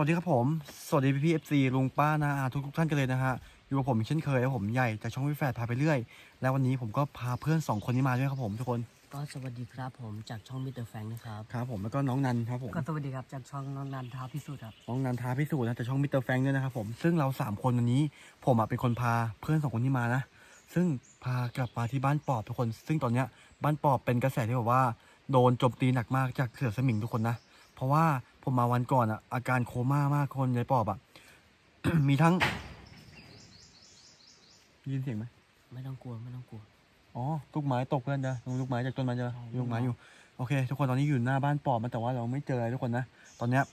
วัสดีครับผม สวัสดีพี่พีเอฟซีลุงป้านาอาทุกทุกๆท่านกันเลยนะฮะ อยู่กับผมเช่นเคยครับผมใหญ่จากช่องวิแฟดพาไปเรื่อย แล้ววันนี้ผมก็พาเพื่อนสองคนนี้มาด้วยครับผมทุกคน ก็สวัสดีครับผมจากช่องมิเตอร์แฟงนะครับ ครับผมแล้วก็น้องนันครับผม ก็สวัสดีครับจากช่องน้องนันท้าพิสูจน์ครับ น้องนันท้าพิสูจน์นะจากช่องมิสเตอร์แฟงด้วยนะครับผม ซึ่งเราสามคนวันนี้ผมอะเป็นคนพาเพื่อนสองคนนี้มานะ ซึ่งพากลับมาที่บ้านปอบทุกคน ซึ่งตอนเนี้ยบ้านปอบเป็นกระแสที่แบบว่า โดนโจมตีหนักมากจากเสือสมิงทุกคนนะ เพราะว่า ผมมาวันก่อนอะอาการโคม่ามากคนยายปอบอะมีทั้งได้ยินเสียงไหมไม่ต้องกลัวไม่ต้องกลัว อ๋อลูกไม้ตกเพื่อนจ้ะลูกไม้จากต้นไม้จ้ะใช่มีลูกไม้อยู่โอเค ทุกคนตอนนี้อยู่หน้าบ้านปอบมันแต่ว่าเราไม่เจออะไรทุกคนนะตอนเนี้ย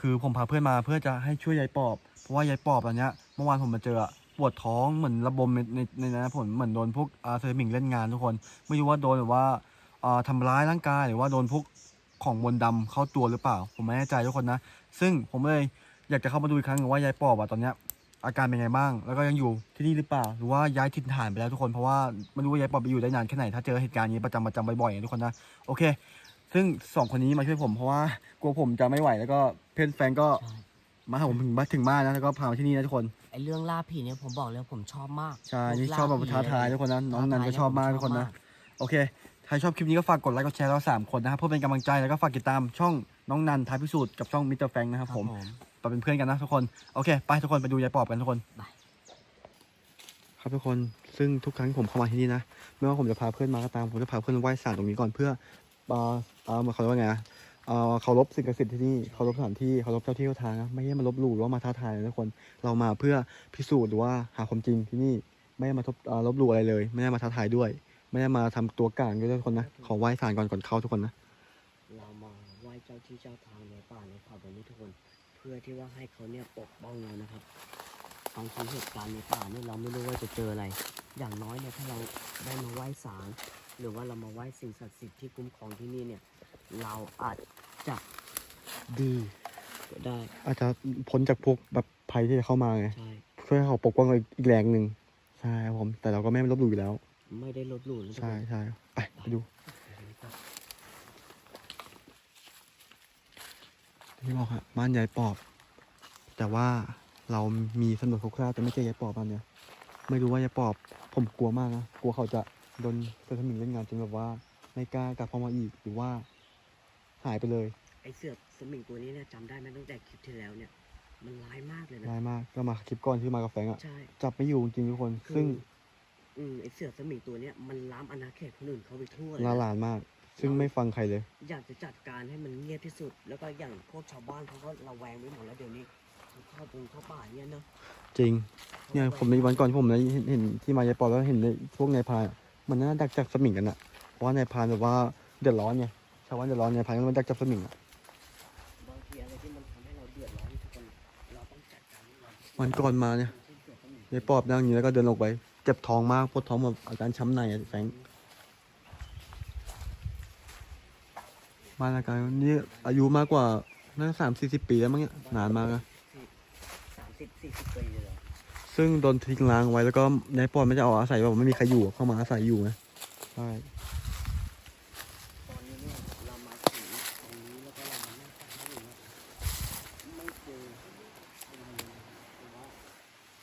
คือผมพาเพื่อนมาเพื่อจะให้ช่วยยายปอบ เพราะว่ายายปอบตอนเนี้ยเมื่อวานผมมาเจออะปวดท้องเหมือนระบมในในในนั้นผมเหมือนโดนพวกอาเซอร์มิงเล่นงานทุกคน ไม่รู้ว่าโดนแบบว่าอ่าทำร้ายร่างกายหรือว่าโดนพวก ของมนต์ดำเข้าตัวหรือเปล่า ผมไม่แน่ใจทุกคนนะ ซึ่งผมเลยอยากจะเข้ามาดูอีกครั้งหนึ่งว่ายายปอบอะตอนเนี้ยอาการเป็นไงบ้าง แล้วก็ยังอยู่ที่นี่หรือเปล่า หรือว่าย้ายถิ่นฐานไปแล้วทุกคน เพราะว่าไม่รู้ว่ายายปอบไปอยู่ได้นานแค่ไหน ถ้าเจอเหตุการณ์นี้ประจำประจำบ่อยๆนะทุกคนนะ โอเค ซึ่งสองคนนี้มาช่วยผมเพราะว่ากลัวผมจะไม่ไหว แล้วก็เพื่อนแฟนก็ใช่มาหาผมถึงบ้านถึงบ้านนะ แล้วก็พามาที่นี่นะทุกคน ไอเรื่องล่าผีเนี่ยผมบอกเลยว่าผมชอบมากใช่พวกนี่ล่ชอบแบบผีท้าทายเลทุกคนนะ น้องนันก็ท้าทายชอบมากผทุกคนนะชอบโอเคใครชอบคลิปนี้ก็ฝากกดไลค์กดแชร์เราสามคนนะครับเพื่อเป็นกำลังใจแล้วก็ฝากติดตามช่องน้องนันท้ายพิสูจน์กับช่องมิสเตอร์แฟงนะครับครับผมผมไปเป็นเพื่อนกันนะทุกคนโอเค ไปทุกคนไปดูยายปอบกันทุกคนไปครับทุกคนซึ่งทุกครั้งที่ผมเข้ามาที่นี่นะไม่ว่าผมจะพาเพื่อนมาก็ตามผมจะพาเพื่อนไหว้ศาลตรงนี้ก่อนเพื่อเอ่อเอ่อเขาเรียกว่าไงอะเอ่อเคารพสิ่งศักดิ์สิทธิ์ที่นี่เคารพสถานที่เคารพเจ้าที่เจ้าทางนะไม่ใช่มาลบหลู่หรือว่ามาท้าทายนะทุกคนเรามาเพื่อพิสูจน์หรือว่าหาความจริงที่นี่ไม่ได้มาทบเอ่อลบหลู่อะไรเลย ไม่ได้มาท้าทายด้วย ไม่ได้มาทำตัวกลางด้วยทุกคนนะ ขอไหว้ศาลก่อนก่อนเข้าทุกคนนะ เรามาไหว้เจ้าที่เจ้าทางในป่าในเขาแบบนี้ทุกคน เพื่อที่ว่าให้เขาเนี่ยปกป้องเรานะครับบางทีเหตุการณ์ในป่าเนี่ยเราไม่รู้ว่าจะเจออะไร อย่างน้อยเนี่ยถ้าเราได้มาไหว้ศาลหรือว่าเรามาไหว้สิ่งศักดิ์สิทธิ์ที่คุ้มครองที่นี่เนี่ย เราอาจจะดีก็ได้ อาจจะพ้นจากพวกแบบภัยที่จะเข้ามาไงใช่ช่วยให้เขาปกป้องเราอีกแรงหนึ่งใช่ครับผม แต่เราก็ไม่ลบหลู่อยู่แล้ว ไม่ได้ลบหลู่นะทุกใช่คนใช่ไปไปดูที่บอกฮะบ้านยายปอบ แต่ว่าเรามีสำรวจคร่าวๆแต่ไม่เจอยายปอบบ้านเนี้ยไม่รู้ว่ายายปอบ ผมกลัวมากนะกลัวเขาจะโดนเซอร์ทมิงเล่นงานจนแบบว่าไม่กล้ากลับเข้ามาอีกหรือว่า หายไปเลยไอเสือสมิงตัวนี้เนี่ยจำได้ไหมตั้งแต่คลิปที่แล้วเนี่ย มันร้ายมากเลยนะ ร้ายมากก็มาคลิปก่อนที่มากับแฟงอะใช่ จับไม่อยู่จริงๆทุกคนคือซึ่งอื มไอเสือสมิงตัวเนี้ยมันล้ำอาณาเขตคนอื่นเขาไปทั่วเลยลานะหลานมาก ซึ่งไม่ฟังใครเลย อยากจะจัดการให้มันเงียบที่สุด แล้วก็อย่างพวกชาวบ้านเขาก็ระแวงไปหมดแล้วเดี๋ยวนี้เข้าปงเข้าป่าเนี่ยเนอะจริง เนี่ยผมในวันก่อนที่ผมได้เห็นเห็นที่มายายปอแล้วเห็นในพวกนายพรานอะมันน่าดักจับสมิงกันอะเพราะว่านายพรานแบบว่าเดือดร้อนไงชาวบ้านเดือดร้อนนายพรานก็มันดักจับสมิงอะบางทีอะไรที่มันทำให้เราเดือดร้อนทุกคนเราต้องจัดการให้มันวันก่อนมาเนี่ยเช่นเสือสมิงยายปอบนั่งอย่างนี้แล้วก็เดินออกไป เจ็บท้องมากปวดท้องแบบอาการช้ำในอะแฟงมานอาการนี่อายุมากกว่าน่าสามสี่สิบปีแล้วมั้งเนี่ยนานมากอะสามสิบสี่สิบปีเลยเหรอซึ่งโดนทิ้งร้างไว้แล้วก็ในปอนไม่จะเอาอาศัยแบบไม่มีใครอยู่เข้ามาอาศัยอยู่นะใช่ ตอนนี้เนี่ยเรามาถึงตรงนี้แล้วก็เรามานั่งฟังเขาอยู่เนี่ยไม่เจออะไรเลยนะแต่ว่า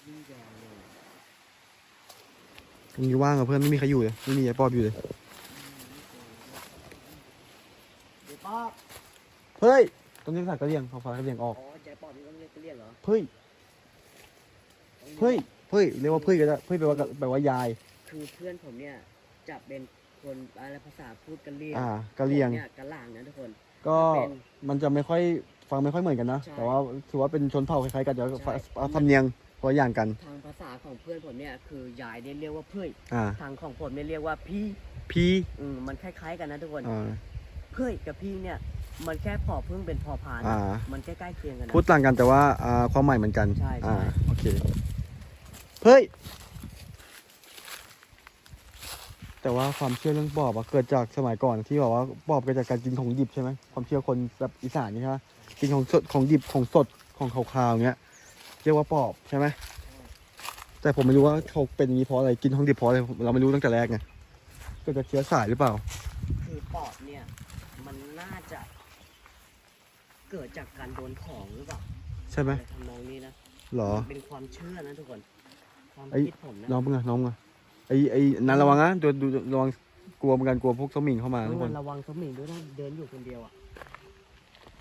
ยิ่งแย่เลย ตรงนี้ว่างอะเพื่อนไม่มีใครอยู่เลยไม่มียายปอบอยู่เลยเดี๋ยวป้าเฮ้ยตรงนี้สัตว์กระเลียงเขาฟ้ากระเลียงออกอ๋อใจปอดนี่ต้องเรียกเรียกเหรอเฮ้ยเฮ้ยเฮ้ยเรียกว่าเพื่อนก็ได้เพื่อนแปลว่าแปลว่ายาย คือเพื่อนผมเนี่ยจะเป็นคนอะไรภาษาพูดกันเรียงอ่ากะเลียง ผมเนี่ยกะหล่างนะทุกคน ก็เป็น มันจะไม่ค่อยฟังไม่ค่อยเหมือนกันนะใช่แต่ว่าถือว่าเป็นชนเผ่าคล้ายๆกันแต่ว่าใช่สำเนียงคนละอย่างกัน ทางภาษาของเพื่อนผมเนี่ยคือยายเนี่ยเรียกว่าเพื่อยอ่าทางของผมเนี่ยเรียกว่าพี่พี่อืมมันคล้าย ๆ กันนะทุกคน อ่า เพื่อยกับพี่เนี่ย มันแค่พอพึ่งเป็นพอพานอ่า มันใกล้ๆเคียงกันนะ พูดต่างกันแต่ว่าอ่าความหมายเหมือนกันใช่ใช่ อ่าโอเคเฮ้ยแต่ว่าความเชื่อเรื่องปอบอะเกิดจากสมัยก่อนที่บอกว่าปอบเกิดจากการกินของดิบใช่ไหมความเชื่อคนแบบอีสานนี่ใช่ไหมกินของสดของดิบของสดของขาวๆอย่างเงี้ยเรียกว่าปอบใช่ไหม แต่ผมไม่รู้ว่าเขาเป็นอย่างนี้เพราะอะไรกินของดิบเพราะอะไรเราไม่รู้ตั้งแต่แรกไงเกิดจากเชื้อสายหรือเปล่า คือปอบเนี่ย มันน่าจะเกิดจากการโดนของหรือเปล่าใช่ไหมทำนองนี้นะเหรอเป็นความเชื่อนะทุกคนความไอ้คิดผมนะน้องมึงอะน้องมึงอะไอไอนันระวังนะดูดูระวังกลัวเหมือนกันกลัวพวกสมิงเข้ามาทุกคนระวังสมิงด้วยนะเดินอยู่คนเดียวอะ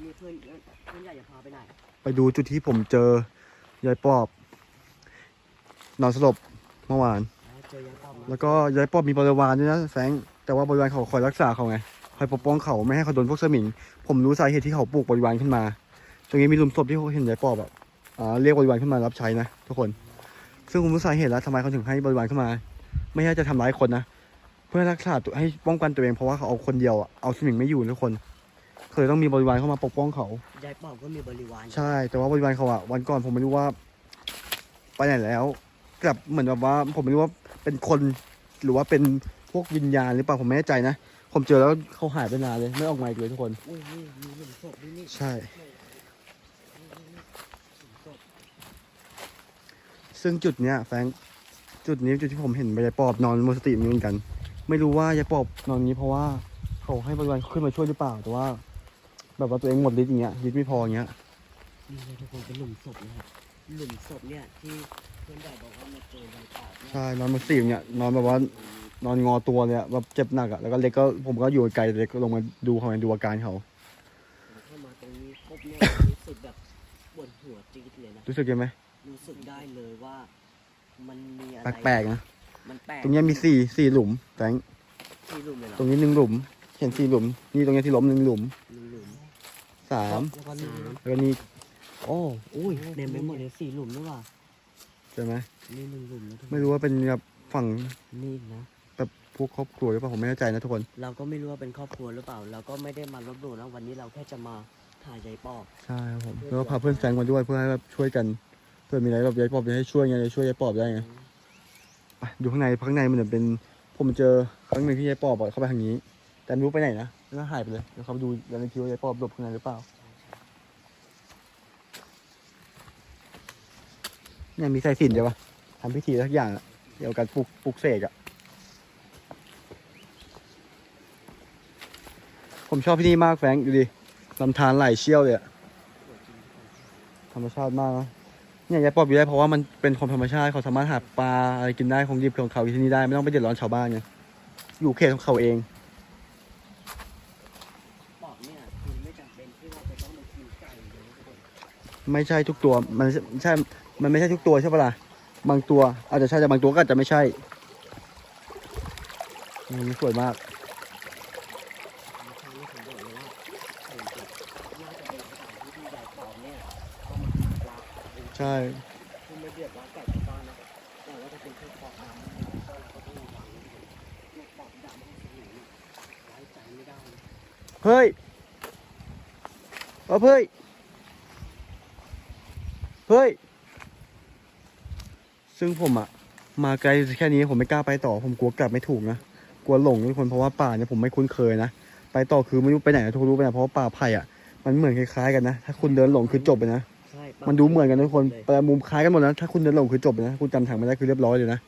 มีเพื่อนเพื่อนใหญ่จะพาไปไหนไปดูจุดที่ผมเจอยายปอบ นอนสลบเมื่อวานอ๋อเจอยายป้อมนะแล้วก็ยายปอบมีบริวารด้วยนะแสงแต่ว่าบริวารเขาคอยรักษาเขาไงคอยปกป้องเขาไม่ให้เขาโดนพวกสมิง ผมรู้สาเหตุที่เขาปลูกบริวารขึ้นมา ตรงนี้มีหลุมศพที่เขาเห็นยายปอบแบบอ่าเรียกบริวารขึ้นมารับใช้นะทุกคน ซึ่งผมรู้สาเหตุแล้วทำไมเขาถึงให้บริวารขึ้นมา ไม่ใช่จะทำร้ายคนนะเพื่อรักษาตัวให้ป้องกันตัวเองเพราะว่าเขาเอาคนเดียวอะเอาสมิงไม่อยู่ทุกคนเคยต้องมีบริวารเข้ามาปกป้องเขายายป้อมก็มีบริวารใช่ แต่ว่าบริวารเขาอะวันก่อนผมไม่รู้ว่า ไปไหนแล้ว กลับเหมือนแบบว่า ผมไม่รู้ว่าเป็นคนหรือว่าเป็นพวกวิญญาณหรือเปล่าผมไม่แน่ใจนะ ผมเจอแล้วเขาหายไปนานเลยไม่ออกมาอีกเลยทุกคนอุ้ยนี่มีหลุมศพด้วยนี่ใช่ ซึ่งจุดเนี้ยแฟรงค์จุดนี้จุดที่ผมเห็นยายปอบนอนหมดสติอยู่เหมือนกัน ไม่รู้ว่ายายปอบนอนนี้เพราะว่าเขาให้บริวารขึ้นมาช่วยหรือเปล่าแต่ว่า แบบว่าตัวเองหมดฤทธิ์อย่างเงี้ยฤทธิ์ไม่พออย่างเงี้ย นี่เลยทุกคนเป็นหลุมศพนะครับหลุมศพเนี่ยที่ เพื่อนใหญ่บอกว่ามาเจอยายป้อมเนี่ยใช่นอนหมดสติอย่างเงี้ยนอนแบบว่านอนงอตัวเลยอะแบบเจ็บหนักอะแล้วก็เล็กก็ผมก็อยู่ไกลเล็กก็ลงมาดูเขาดูอาการเขาผมเข้ามาตรงนี้ปุ๊บเนี่ยรู้สึกแบบปวดหัวจี๊ดเลยนะรู้สึกยังไหมรู้สึกได้เลยว่า มันมีอะไรแปลกๆนะมันแปลกตรงเนี้ยมีสี่สี่หลุมแตงที่หลุมเลยเหรอตรงนี้หนึ่งหลุม เห็นสี่หลุม นี่ตรงเนี้ยที่ล้มหนึ่งหลุมหนึ่งหลุมสามแล้วก็นี่แล้วก็นี่โอ้อุ้ยเต็มไปหมดเลยสี่หลุมด้วยว่ะใช่ไหมนี่หนึ่งหลุมนะทุกคนไม่รู้ว่าเป็นแบบฝั่งนี่อีกนะแบบพวกครอบครัวหรือเปล่าผมไม่แน่ใจนะทุกคน เราก็ไม่รู้ว่าเป็นครอบครัวหรือเปล่า เราก็ไม่ได้มาลบหลู่นะวันนี้เราแค่จะมาถ่ายยายปอบใช่ครับผมแล้วก็พาเพื่อนแฟนมาด้วยเพื่อให้แบบช่วยกันเพื่อมีอะไรแบบยายปอบจะให้ช่วยไงจะช่วยยายปอบได้ไงไปดูข้างในข้างในมันเหมือนเป็น ผมเจอครั้งหนึ่งที่ยายปอบอะเข้าไปทางนี้ แต่ไม่รู้ไปไหนนะแล้วก็หายไปเลยเดี๋ยวเขาไปดูแล้วในทีว่ายายปอบหลบข้างในหรือเปล่า เนี่ยมีสายสิญจนใช่ปะทำพิธีสักอย่างอะเกี่ยวกับปลุกปลุกเสกอะผมชอบที่นี่มากแฟรงค์ดูดิลำธารไหลเชี่ยวเลยอะธรรมชาติมากนะเนี่ยยายปอบอยู่ได้เพราะว่ามันเป็นความธรรมชาติเขาสามารถหาปลาอะไรกินได้ของดิบของเขาที่นี่ได้ไม่ต้องไปเดือดร้อนชาวบ้านไงอยู่เขตของเขาเอง ปอบเนี่ยคือไม่จำเป็นที่ว่าจะต้องมากินไก่เลยนะทุกคน ไม่ใช่ทุกตัว มันใช่ มันไม่ใช่ทุกตัวใช่ปะล่ะ บางตัวอาจจะใช่แต่บางตัวก็อาจจะไม่ใช่มสวยมากไม่ใช่นี่ผมบอกเลยว่าผมจะน่าจะเป็นสถานที่ที่ยมาหาปลาเองใช่เฮ้ยปอบดำที่สูงเนี่ยไว้ใจไม่ได้นะเฮ้ยเฮ้ย เฮ้ย ซึ่งผมอะมาไกลแค่นี้ผมไม่กล้าไปต่อ ผมกลัวกลับไม่ถูกนะ กลัวหลงทุกคนเพราะว่าป่าเนี่ยผมไม่คุ้นเคยนะ ไปต่อคือไม่รู้ไปไหนนะทุกคนรู้ไปไหนเพราะว่าป่าไผ่อะมันเหมือนคล้ายๆกันนะ ถ้าคุณเดินหลงคือจบเลยนะใช่ปะมันดูเหมือนกันนะทุกคนเลยแต่มุมคล้ายกันหมดนะ ถ้าคุณเดินหลงคือจบเลยนะ คุณจำทางไม่ได้คือเรียบร้อยเลยนะ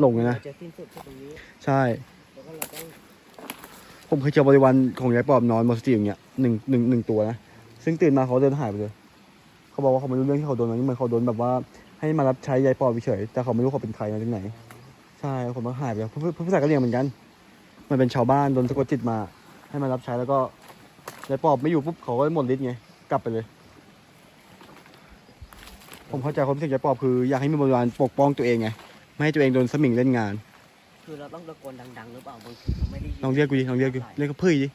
หลงเลยนะเราจะสิ้นสุดที่ตรงนี้ใช่แล้วก็เราต้องผมเคยเจอบริวารของยายปอบนอนหมดสติอย่างเงี้ยหนึ่งหนึ่งหนึ่งตัวนะ ซึ่งตื่นมาเขาเดินหายไปเลย เขาบอกว่าเขาไม่รู้เรื่องที่เขาโดนมันเหมือนเขาโดนแบบว่าให้มารับใช้ยายปอบเฉยแต่เขาไม่รู้เขาเป็นใครมาจากไหน ใช่ผมก็หายไปแล้วผู้ชายก็เรียกเหมือนกัน มันเป็นชาวบ้านโดนสะกดจิตมา ให้มารับใช้แล้วก็ยายปอบไม่อยู่ปุ๊บเขาก็หมดฤทธิ์ไงกลับไปเลย ผมเข้าใจความรู้สึกยายปอบคืออยากให้มีบริวารปกป้องตัวเองไงไม่ให้ตัวเองโดนสมิงเล่นงาน คือเราต้องตะโกนดังๆหรือเปล่าบางทีเขาไม่ได้ยินลองเรียกกูดิลองเรียกกูเรียกเขาเพื่อดิ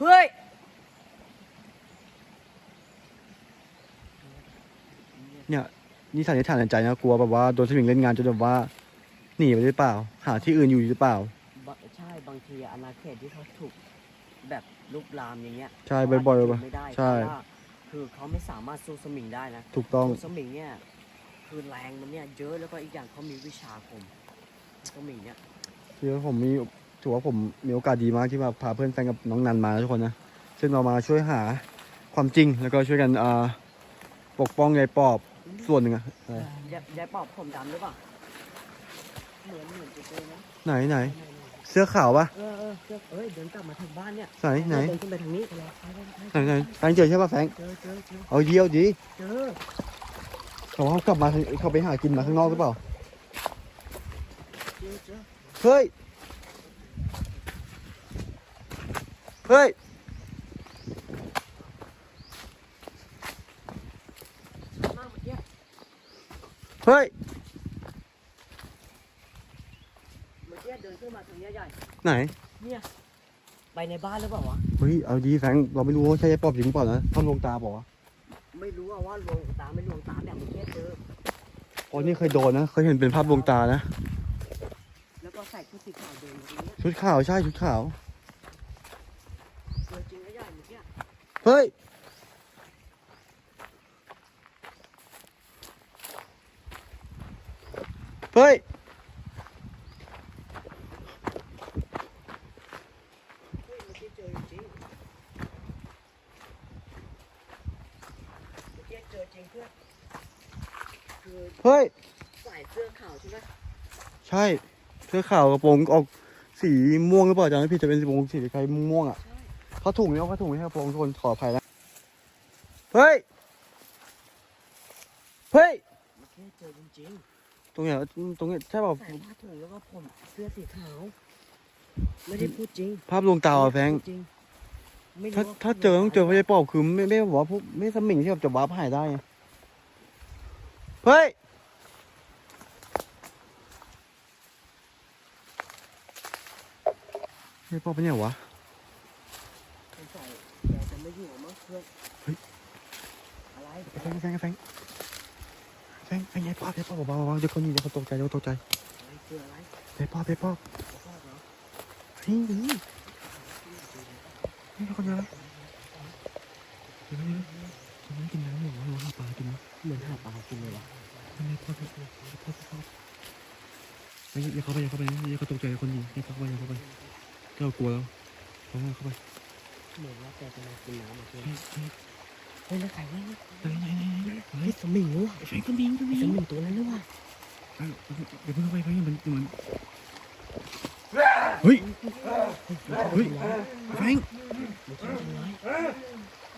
เฮ้ย นี่สันนิษฐานในใจนะกลัวแบบว่าโดนสมิงเล่นงานจนแบบว่าหนีไปหรือเปล่า หาที่อื่นอยู่หรือเปล่าบะใช่บางทีอาณาเขตที่เขาถูกแบบลุกลามอย่างเงี้ยใช่เขาบ่อยๆอาจจะป่ะไม่ได้ใช่เพราะว่าคือเขาไม่สามารถสู้สมิงได้นะถูกต้องสมิงเนี่ยคือแรงมันเนี่ยเยอะแล้วก็อีกอย่างเขามีวิชาคมสมิงเนี่ยคือผมมีถือว่าผมมีโอกาสดีมากที่มาพาเพื่อนแฟนกับน้องนันมาทุกคนนะซึ่งเรามาช่วยหาความจริงแล้วก็ช่วยกันอ่าปกป้องยายปอบ ส่วนหนึ่งอะเออยายยายปอบผมดำหรือเปล่า เหมือนเหมือนจะเจอนะไหนไหน เสื้อขาวปะเออเออเดี๋ยวเอ้ยเดินกลับมาทางบ้านเนี่ยไหนไหนเดินขึ้นไปทางนี้ไปเลยไปเลยไปไหนเลยไหนแฟงเจอใช่ปะแฟงเจอเจอเจอเอาเยี่ยวดีเจอเขาเขากลับมาทางเขาไปหากินมาข้างนอกหรือเปล่า เจอเจอเฮ้ย เฮ้ย มากเมื่อกี้ เฮ้ยเมื่อกี้เดินขึ้นมาทางเนี้ยใหญ่ไหนเนี่ยไปในบ้านหรือเปล่าวะเฮ้ยเอาดีแฟงเราไม่รู้ว่าใช่ยายปอบจริงหรือเปล่านะท่านลวงตาบอกว่าไม่รู้ว่าว่าลวงตาไม่ลวงตาแบบเมื่อกี้เจออ๋อนี่เคยโดนนะเคยเห็นเป็นภาพลวงตานะแล้วก็ใส่ชุดสีขาวเดินมาตรงเนี้ยชุดขาวใช่ชุดขาว เจอจริงนะใหญ่เมื่อกี้เฮ้ย เฮ้ย เฮ้ยเมื่อกี้เจอจริงเมื่อกี้เจอจริงเพื่อ นคือเฮ้ยใส่เสื้อขาวใช่ไหมใช่เสื้อขาวกระโปรงออกสีม่วงหรือเปล่าอาจารย์ไม่ผิดจะเป็นสีม่วงสีคล้ายม่วงๆอะใช่ผ้าถุงนี่เอาผ้าถุงไม่ใช่กระโปรงทุกคนขออภัยนะ เฮ้ย เฮ้ย เมื่อกี้เจอจริง ตรงเนี้ยตรงเนี้ยใช่เปล่าๆใส่ผ้าถุงแล้วก็ผมเสื้อสีขาว ไม่ได้พูดจริงภาพลวงตาอะแฟงจริงไม่รู้ถ้าว่ถ้าเจอต้องเจอพระยายปอบคือไม่ไม่บอกว่าพวกไม่สมิงที่แบบจะวาร์ปหายได้ไงเฮ้ยพระยายปอบเป็นไงวะสงสัยแกจะไม่อยู่มั้งเพื่อนเฮ้ยอะไรแฟงแฟงแฟง แฟงแฟงยายปอบยายปอบเบาๆเบาๆเดี๋ยวคนนี้เดี๋ยวเขาตกใจเดี๋ยวเขาตกใจอะไรคืออะไรยายปอบยายปอเหรอเฮ้ยนี่นี่คนเดียวแล้วเดี๋ยวเดี๋ยวเยวตรงนั้นกินน้ำอยู่วะหรือว่าหาปลากินวะเหมือนหาปลากินเลยวะไม่ไม่พ่อพ่อพ่อพ่อพ่อไม่อย่าเข้าไปอย่าเข้าไปนะอย่าเขาตกใจคนยิงอย่าเข้าไปอย่าเข้าไปเรากลัวแล้วเข้าไปเข้าไปเหมือนว่าแกจะมากินน้ำอะเพื่อน เฮ้ยเฮ้ยเฮ้ยแล้วใครวะเนี่ยไหนไหนไหนไหนไหนเฮ้ยสมิงวะไอ้แฟงก็บิงก็บิงสมิงตัวนั้นหรือวะเอ้ยเดี๋ยวเพิ่งเข้าไปเพิ่งมันมันเฮ้ยเฮ้ยแฟงมันทำอะไร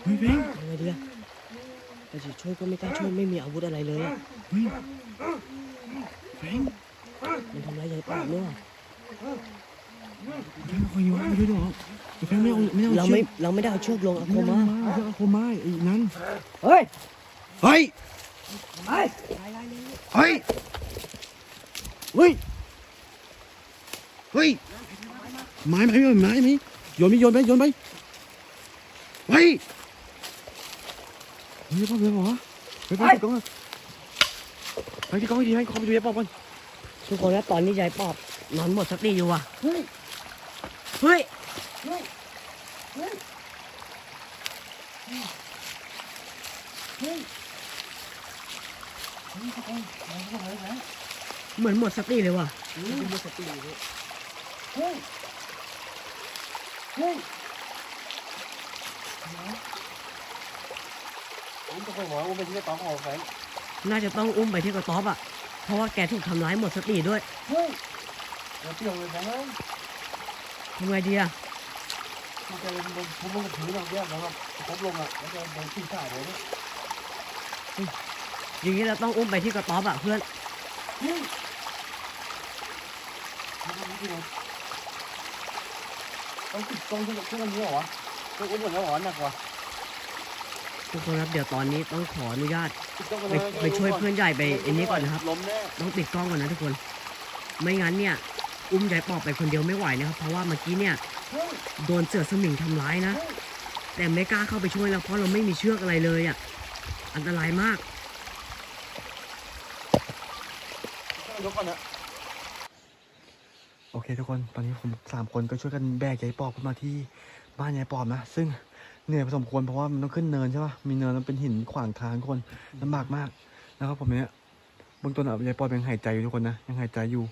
เฮ้ยแฟงทำไงดีอะแต่จะช่วยก็ไม่กล้าช่วยไม่มีอาวุธอะไรเลยอะเฮ้ยแฟงมันทำร้ายยายปอบเนี่ยว่ะแฟงคอยอยู่ไม่ด้วยหรอ แฟงไม่เอาไม่เอาเราไม่เราไม่ได้เอาเชือกลงอาโคคมมามาเอาโคมาไอ้นั้นเฮ้ยเฮ้ยเฮ้ยอะไรเลยเฮ้ยเฮ้ยเฮ้ยไม้ไม้ไม้ไม้โยนไปโยนไปโยนไปเฮ้ยเฮ้ยพ่อเพื่อนเหรอไปไปที่กล้องอะไปที่กล้องให้ดีให้เขาไปดูยายปอบก่อนทุกคนแล้วตอนนี้ยายปอบนอนหมดสติอยู่ว่ะเฮ้ยเฮ้ย เหมือนหมดสติเลยว่ะหมดสติเลยเฮ้ยเฮ้ยผมจะไปบอกว่าเป็นที่กระต้องออกแสงน่าจะต้องอุ้มไปที่กระต๊อบอะ เพราะว่าแกถูกทำร้ายหมดสติด้วย เฮ้ยเดี๋ยวเปี่ยวเลยแสงเลยทำไงดีอะมันจะเป็นผมลงกับพื้นเราแยกนะครับพบลงอะแล้วจะเป็นที่ข่าเลยเนี่ย อย่างนี้เราต้องอุ้มไปที่กระต๊อบอะเพื่อนต้องติดกล้องขึ้นขึ้นอันนี้เหรอวะต้องอุ้มหมดแล้วเหรอหนักกว่าทุกคนครับเดี๋ยวตอนนี้ต้องขออนุญาตติดกล้องไปไปช่วยเพื่อนใหญ่ไปไอันนี้ก่อนนะครับ ล้มแน่ต้องติดกล้องก่อนนะทุกคน ไม่งั้นเนี่ย อุ้มยายปอบไปคนเดียวไม่ไหวนะครับ เพราะว่าเมื่อกี้เนี่ย โดนเสือสมิงทำร้ายนะ แต่ไม่กล้าเข้าไปช่วยแล้วเพราะเราไม่มีเชือกอะไรเลยอะ อันตรายมาก กก่อนนะโอเคทุกคนตอนนี้ผมสามคนก็ช่วยกันแบกยายปอบขึ้นมาที่บ้านยายปอบนะ ซึ่งเหนื่อยพอสมควรเพราะว่ามันต้องขึ้นเนินใช่ปะมีเนินมันเป็นหินขวางทางคนลำบากมากนะครับผมเนี่ยบื้องต้นอะยายปอบยังหายใจอยู่ทุกคนนะยังหายใจอยู่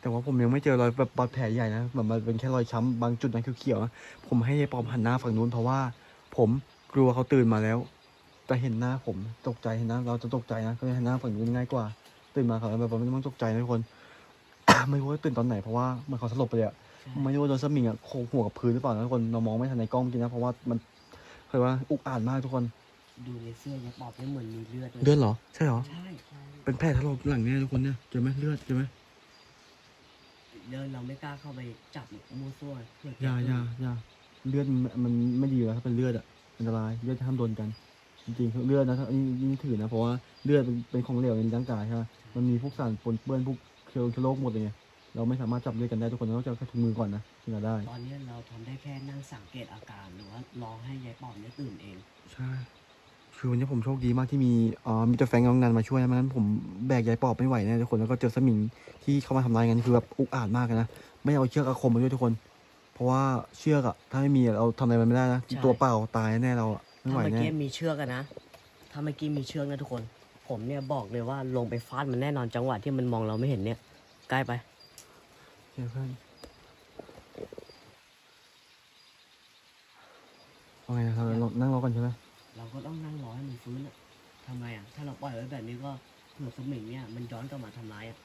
แต่ว่าผมยังไม่เจอรอยแบบบาดแผลใหญ่นะแบบมันเป็นแค่รอยช้ำบางจุดนะเขียวๆนะผมให้ยายปอบหันหน้าฝั่งนู้นเพราะว่าผมกลัวเขาตื่นมาแล้วจะเห็นหน้าผมตกใจเห็นหน้าเราจะตกใจนะก็เลยหันหน้าฝั่งนู้นง่ายกว่า ตื่นมาเขาแบบว่าไม่ต้องตกใจนะทุกคน ไม่รู้ว่าตื่นตอนไหนเพราะว่าเหมันเขาสลบไปเลยอะใช่ไม่รู้ว่าโดนสมิงอะโขกหัวกับพื้นหรือเปล่านะทุกคนเรามองไม่ทันในกล้องจริงนะเพราะว่ามันเคยว่าอุกอาจมากทุกคนดูในเสื้อยายปอบเนี่ยเหมือนมีเลือดวยเลือดเหรอใช่เหรอใช่ใช่เป็นแผลถลอกหลังเนี่ยทุกคนเนี่ยเจอไหมเลือดเจอไหมเดินเราไม่กล้าเข้าไปจับมูซั่วเพื่ออยาอยาอยาเลือดมันมันไม่ดีอยู่แล้วถ้าเป็นเลือดอะอันตรายเลือดจะห้ามโดนกัน จริงๆเลือดนะถ้านี่นี่ถือนะเพราะว่าเลือดเป็นเป็นของเหลวในร่างกายใช่ไหม มันมีพวกสารปนเปื้อนพวกเชื้อเชื้อโรคหมดเลยไงเราไม่สามารถจับเลือดกันได้ทุกคนต้องจับแค่ถุงมือก่อนนะถึงจะได้ ตอนนี้เราทำได้แค่นั่งสังเกตอาการหรือว่ารอให้ยายปอบเนี่ยตื่นเอง ใช่ คือวันนี้ผมโชคดีมากที่มีอ่ามีแต่แฟรงค์กับน้องนันมาช่วยนะไม่งั้นผมแบกยายปอบไม่ไหวแน่ทุกคนแล้วก็เจอสมิงที่เข้ามาทำร้ายกันคือแบบอุกอาจมากเลยนะไม่เอาเชือกอาคมมาด้วยทุกคน เพราะว่าเชือกอะถ้าไม่มีอะเราทำอะไรมันไม่ได้นะใช่ ตัวเปล่าตายแน่เราอะไม่ถ้าไหวเมื่อแน่ กี้มีเชือกอะนะ ถ้าเมื่อกี้มีเชือกนะทุกคน ผมเนี่ยบอกเลยว่าลงไปฟาดมันแน่นอนจังหวะที่มันมองเราไม่เห็นเนี่ย ใกล้ไปเดี๋ยวเพื่อนเอาไงนะครับเรานั่งรอกันใช่ไหมเราก็ต้องนั่งรอให้มันฟื้นอะทำไงอะถ้าเราปล่อยไว้แบบนี้ก็เผื่อสมิงเนี่ยมันย้อนกลับมาทำร้ายอะ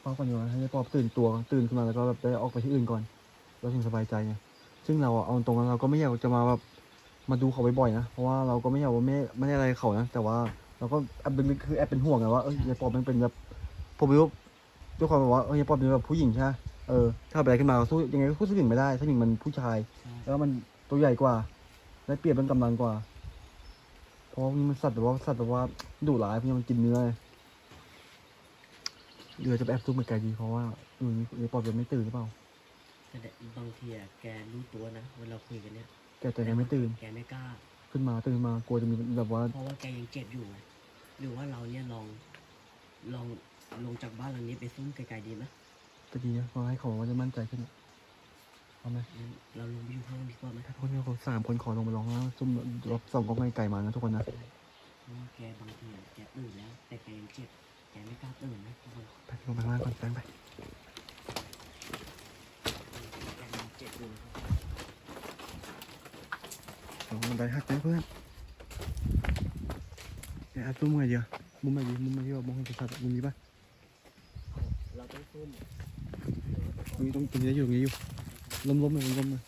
เฝ้าก่อนอยู่นะให้ยายปอบตื่นตัวตื่นขึ้นมาแล้วก็แบบได้ออกไปที่อื่นก่อนเราถึงสบายใจไงซึ่งเราอะเอาตรงนั้นเราก็ไม่อยากจะมาแบบมาดูเขาบ่อยๆนะเพราะว่าเราก็ไม่อยากว่าไม่ไม่ได้อะไรเขานะแต่ว่า เราก็แอบลึกๆคือแอบเป็นห่วงไงว่าเออยายปอบมันเป็นแบบผมไม่รู้ด้วยความแบบว่าเออยายปอบเป็นแบบผู้หญิงใช่ไหมเออถ้าเป็นอะไรขึ้นมาเราสู้ยังไงก็สู้สมิงไม่ได้สมิงมันผู้ชายใช่แล้วมันตัวใหญ่กว่าได้เปรียบเรื่องกำลังกว่าเพราะว่านี่มันสัตว์แบบว่าสัตว์แบบว่าดุร้ายเพราะมันกินเนื้อไงเรือจะไปแอบซุ่มไกลๆดีเพราะว่าเออไอ้ปอบยังไม่ตื่นหรือเปล่าแต่เดี๋ยวบางทีอะแกรู้ตัวนะเวลาเราคุยกันเนี่ยแกแต่ยังไม่ตื่น แกไม่กล้า ขึ้นมาตื่นมากลัวจะมีแบบว่าเพราะว่าแกยังเจ็บอยู่ไง หรือว่าเราเนี่ยลองลองลงจากบ้านหลังนี้ไปซุ่มไกลๆดีไหมตะกี้เนี่ยพอให้เขาว่าจะมั่นใจขึ้นเอาไหมงั้นเราลงไปอยู่ข้างล่างดีกว่าไหมถ้าคนที่เขาสามคนขอลงมาลองแล้วซุ่มรอบสองก็ไม่ไกลมานะทุกคนนะเพราะว่าแกบางทีอะแกตื่นแล้ว แต่แกยังเจ็บแกไม่กล้าตื่นนะทุกคนไปลงไปข้างล่างก่อนแฟงไปแกยังเจ็บอยู่นะครับลงบันไดหักนะเพื่อน เดี๋ยวแอบซุ่มไงเดียวมุมไหนดีมุมไหนที่ว่ามองเห็นสัตว์มุมนี้ปะเราต้องซุ่มตรงนี้ตรงตรงนี้อยู่ตรงนี้อยู่ล้มๆเลยล้มๆเลย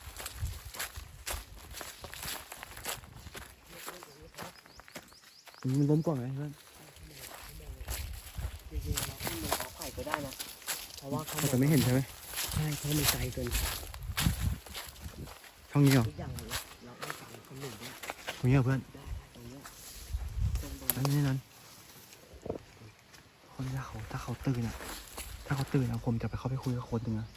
ตรงนี้มันล้มก่อนไงเพื่อนจริงๆเราขึ้นบนเขาไข่ก็ได้นะเพราะว่าเขาเขาจะไม่เห็นใช่ไหมใช่เขาไม่ไกลเกินช่องนี้เหรอทุกอย่างเลยเราต้องฟังคนหนึ่งด้วยตรงนี้เหรอเพื่อนได้ตรงเนี้ย นั้นแน่นั่นคนถ้าเขาถ้าเขาตื่นอะ ถ้าเขาตื่นอะผมจะไปเข้าไปคุยกับคนหนึ่งนะ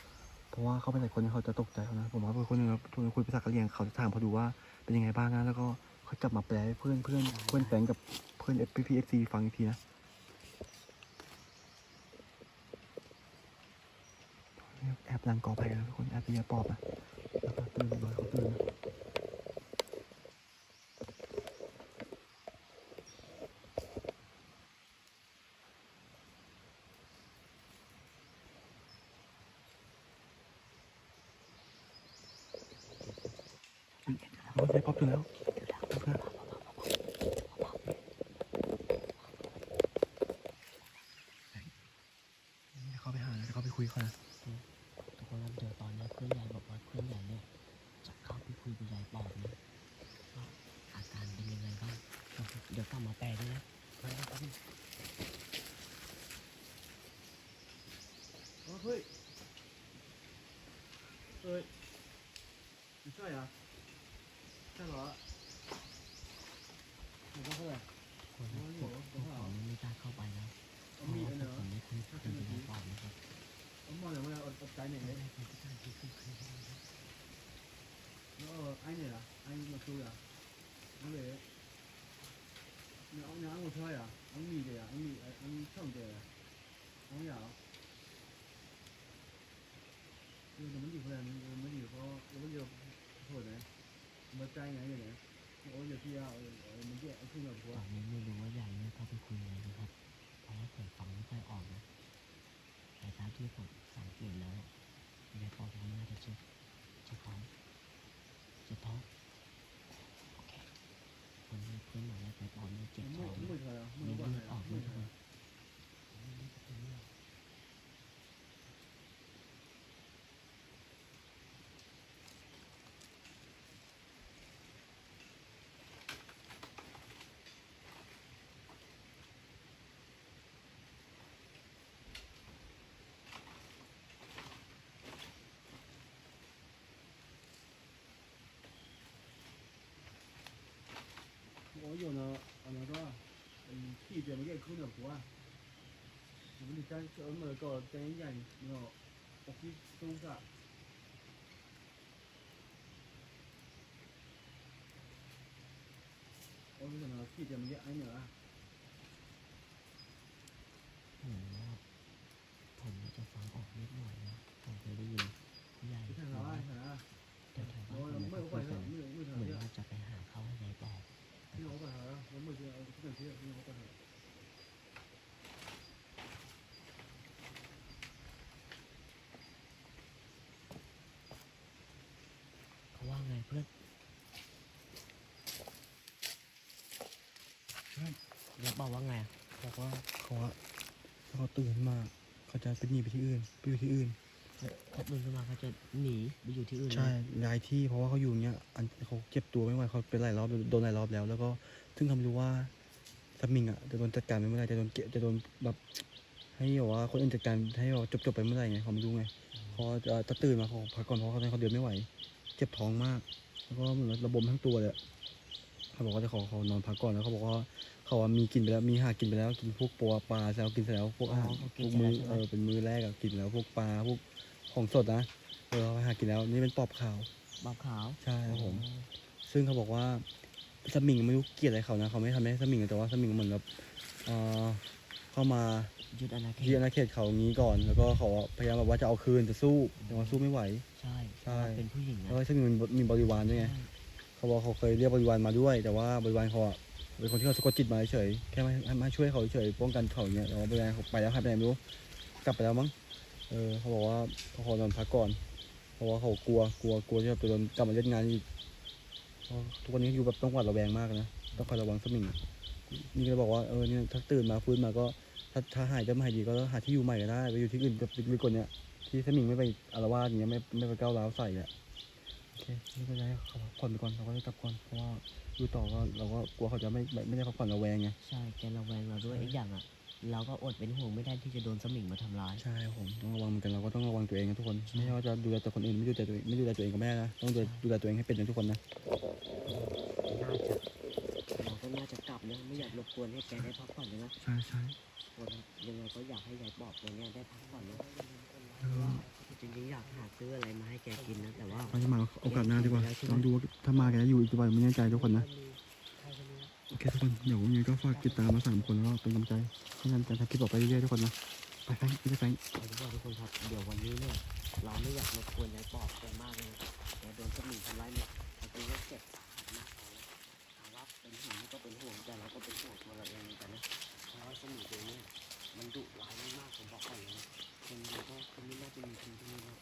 เพราะว่าเขาเป็นหลายคนเนี่เขาจะตกใจเขานะผมว่าเป็นคนหนึ่งครับทุกคนคุยภาษากะเหรี่ยงเขาจะถามเขาดูว่าเป็นยังไงบ้างนะแล้วก็เขาจับมาแปลให้เพื่อนเพื่อนเพื่อนแฟนกับเพื่อนเอฟพีเอฟซีฟังอีกทีนะแอบลังกอไปกันนะทุกคนแอบเบียปอบนะตื่นเลยเขาตื่นนะ เขาใช้ป๊อปตื่นแล้วเพื่อนเดี๋ยวเขาไปหานะเดี๋ยวเขาไปคุยเขานะ ทุกคนครับเดี๋ยวตอนนี้เพื่อนใหญ่บอกว่าเพื่อนใหญ่เนี่ยจะเข้าไปคุยกับยายปอบนะว่าอาการเป็นยังไงบ้างนะครับเดี๋ยวกลับมาแปลด้วยนะไปแล้วครับพี่ เฮ้ย เฮ้ยไม่ใช่เหรอใช่เหรอไม่ใช่เหรอ คนนะพวกพวกผมไม่กล้าเข้าไปนะเพราะว่าพวกผมไม่คุ้นเคยกับยายปอบนะครับมมองอย่างว่าอดใจหน่อยไม่เลยได้เป็นที่การที่คุ้นเคยกันนะแล้วไอ้เนี่ยอ้มาช่วยอะนั่นเลยเนี่ยเอาเนี่ยเอาช่วยอะเอามีเดียเอามีเอาช่องเดียเอาอย่างเอ อมันอยู่คนละมันมันอยู่เพราะมันอยู่โอ้ยโอ้ยอยู่ที่อะมันแย่ขึ้นหัวตอนนี้ไม่รู้ว่าใหญ่เนี่ยเข้าไปคุยอะไรนะครับเพราะว่าผมฟังไม่ค่อยออกนะแต่ตามที่ผมสังเกตแล้วยายปอบเขาน่าจะเจ็บจ็บท้องจะท้องโอเคคนนี้เพื่อนหน่อยายปอบเนี่ยเจ็บท้องไม่นะเคยอะมีมันเลือดออกไม่ด้วยคทุกคน ย นี่จะเป็นเลือด 我有呢，我那个，嗯，地点没给空的活啊。我们家我们个等一下，你要我去收下。我们可能地点没给安了啊。 ผมว่าผมน่าจะฟังออกนิดหน่อยนะผมเคยได้ยินผู้ใหญ่ 你看啥啊？看啥？ เดี๋ยวแถวบ้าน 我 ผม 没 นะ 有 เขา 换 คุย 啥， กัน 没有为啥 เหมือน 的？ ว่าจะไปหาเขาใ พี่น้อปหาผมไมือทุกอาที่พี่น้อปหาเขาว่าไงเพื่อนแล้วบอกว่าไงบอกว่าเขาเขาตื่นมาเขาจะไปหนีไปที่อื่นไปอยู่ที่อื่นเขาตื่นขึ้นมาเขาจะหนีไปอยู่ที่อื่นใช่ย้ายที่เพราะว่าเขาอยู่เนี้ยอัน ก็บตัวไม่ไหวเขาเป็นหลายรอบโดนหลายรอบแล้ว แล้วก็ซึ่งเขาไม่รู้ว่าสมิงอะจะโดนจัดการไปเมื่อไหรจะโดนเก็บจะโดนแบบให้แบบว่าคนอื่นจัดการให้แบบจบจบๆไปเมื่อไหรไงเขาไม่รู้ไงพอจะจะตื่นมาเขาพักก่อนเพราะเขาเขาเดินไม่ไหว เจ็บท้องมาก แล้วก็เหมือนระบมทั้งตัวเลยอะเขาบอกว่าจะขอเขานอนพักก่อนแล้วเขาบอกว่าเขาอะมีกินไปแล้วมีหากินไปแล้วกินพวกปัวปลาแล้วกินเสร็จแล้วพวกอาหารพวกมือเออเป็นมือแรกอะกินแล้วพวกปลาพวกของสดนะเออเขาหากินแล้วนี่เป็นปอบขาวบอบขาวใช่ครับผม ซึ่งเขาบอกว่าสมิงไม่รู้เกลียดอะไรเขานะเขาไม่ทำให้สมิงแต่ว่าสมิงเหมือนแบบเอ่อเข้ามายึดอาณาเขที่ตอาณาเขตเขางี้ก่อน แล้วก็เขาพยายามแบบว่าจะเอาคืนจะสู้แต่ว่าสู้ไม่ไหว ใช่ใช่เป็นผู้หญิงนะแล้วก็สมิงมีมีบริวารด้วยไงใช่เขาบอกเขาเคยเรียกบริวารมาด้วย แต่ว่าบริวารเขาอะเป็นคนที่เขาสะกดจิตมาเฉยๆแค่มาให้มาช่วยเขาเฉยๆป้องกันเขาอย่างเงี้ยแต่ว่าบริวารเขาไปแล้วหายไปไหนไม่รู้กลับไปแล้วมั้งเออเขาบอกว่าเขาขอนอนพักก่อน เพราะว่าเขากลัวกลัวกลัวที่จะโดนกลับมาเล่นงานอีกเพราะ ทุกวันนี้อยู่แบบต้องหวาดระแวงมากนะ ต้องคอยระวังสมิงนี่ก็เลยบอกว่าเออเนี่ยถ้าตื่นมาฟื้นมาก็ ถ้าถ้าหายจะไม่หายดีก็หาที่อยู่ใหม่ก็ได้ไปอยู่ที่อื่นกับลึกๆกว่าเนี้ยที่สมิงไม่ไปอารวาสอย่างเงี้ยไม่ไม่ไปก้าวร้าวใส่อะโอเคไม่เป็นไรเขาพักผ่อนไปก่อนเราก็ได้กลับก่อนเพราะว่าอยู่ต่อก็เราก็กลัวเขาจะไม่ไม่ไม่ได้พักผ่อนระแวงไงใช่แกระแวงเราด้วยอีกอย่างอะ เราก็อดเป็นห่วงไม่ได้ที่จะโดนสมิงมาทำร้าย ใช่ครับผมต้องระวังเหมือนกันเราก็ต้องระวังตัวเองนะทุกคนไม่ใช่ว่าจะดูแลแต่คนอื่นไม่ดูแลตัวเองไม่ดูแลตัวเองก็ไม่ได้นะต้องดูแลดูแลตัวเองให้เป็นนะทุกคนนะน่าจะเราก็น่าจะกลับนะไม่อยากรบกวนให้แกได้พักผ่อนเลยนะใช่ใช่คนยังไงก็อยากให้ยายปอบตัวเนี้ยได้พักผ่อนนะแล้วก็จริงๆอยากหาซื้ออะไรมาให้แกกินนะแต่ว่าเขาจะมาโอกาสหน้าดีกว่าลองดูว่าถ้ามาแกจะอยู่อีกกี่วันไม่แน่ใจทุกคนนะ โอเคทุกคนเดี๋ยวยังไงก็ฝากติดตามมาสามคนแล้วเป็นกำลังใจให้กันการทำคลิปออกไปเรื่อยๆทุกคนนะไปแฟงไปแฟงไปทุกคนทุกคนครับเดี๋ยววันนี้เนี่ยเราไม่อยากรบกวนยายปอบกันมากเลยเราโดนสมิงทำร้ายเนี่ยตอนนี้ก็เจ็บสาหัสมากเลยถามว่าเป็นห่วงก็เป็นห่วงแต่เราก็เป็นห่วงตัวเราเองแต่นะเพราะว่าสมิงตัวนี้มันดุร้ายมากผมบอกไปเลยคนเราก็คนนี้น่าจะมีจริงๆนะ